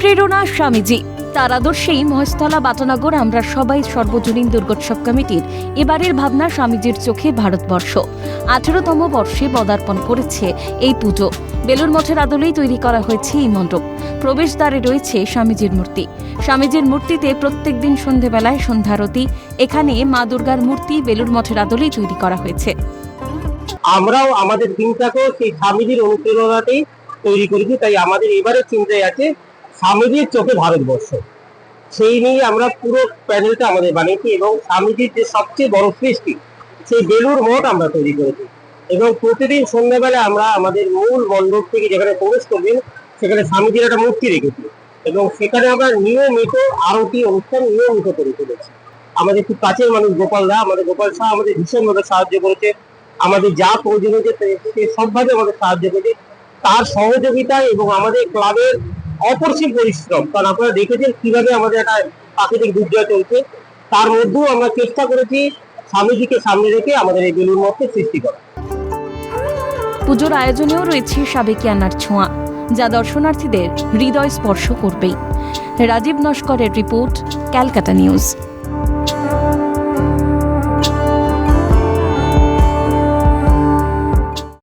প্রেরণা স্বামীজি। তার আদর্শেই মহেশতলা বাটানগর আমরা সবাই সর্বজনীন দুর্গোৎসব কমিটির এবারের ভাবনা স্বামীজির চোখে ভারতবর্ষ। আঠেরোতম বর্ষে পদার্পণ করেছে এই পুজো। বেলুর মঠের আদলেই তৈরি করা হয়েছে এই মণ্ডপ। প্রবেশদ্বারে রয়েছে স্বামীজির মূর্তি। স্বামীজির মূর্তিতে প্রত্যেকদিন সন্ধেবেলায় সন্ধ্যারতি এখানে মা দুর্গার মূর্তি বেলুর মঠের আদলেই তৈরি করা হয়েছে। আমরাও আমাদের দিনটাকেও সেই স্বামীজির অনুপ্রেরণাতেই তৈরি করেছি, তাই আমাদের এবারে চিন্তায় আছে স্বামীজির চোখে ভারতবর্ষ। সেই নিয়ে আমরা পুরো প্যানেলটা আমাদের বানিয়েছি এবং স্বামীজির যে সবচেয়ে বড় সৃষ্টি, সেই বেলুর মঠ আমরা তৈরি করেছি। এবং প্রতিদিন সন্ধ্যাবেলা আমরা আমাদের মূল মণ্ডপ থেকে যেখানে প্রবেশ করবেন, সেখানে স্বামীজির একটা মূর্তি রেখেছি। এবং সেখানে আমরা নিয়মিত আরতি অনুষ্ঠান নিয়মিত করে চলেছি। আমাদের খুব কাছের মানুষ গোপাল দা, আমাদের গোপাল শাহ আমাদের ভীষণভাবে সাহায্য করেছে। আমাদের যা প্রয়োজন হয়েছে সবভাবে আমাদের সাহায্য করেছে। তার সহযোগিতা এবং আমাদের ক্লাবের অপরিসীম পরিশ্রম। কারণ আপনারা দেখেছেন কীভাবে আমাদের একটা প্রাকৃতিক দুর্যোগ চলছে। তার মধ্যেও আমরা চেষ্টা করেছি স্বামীজিকে সামনে রেখে আমাদের এই বেলুর মধ্যে সৃষ্টি করা। পুজোর আয়োজনেও রয়েছে সাবেকিয়ানার ছোঁয়া, যা দর্শনার্থীদের হৃদয় স্পর্শ করবেই। রাজীব নস্করের রিপোর্ট, ক্যালকাটা নিউজ।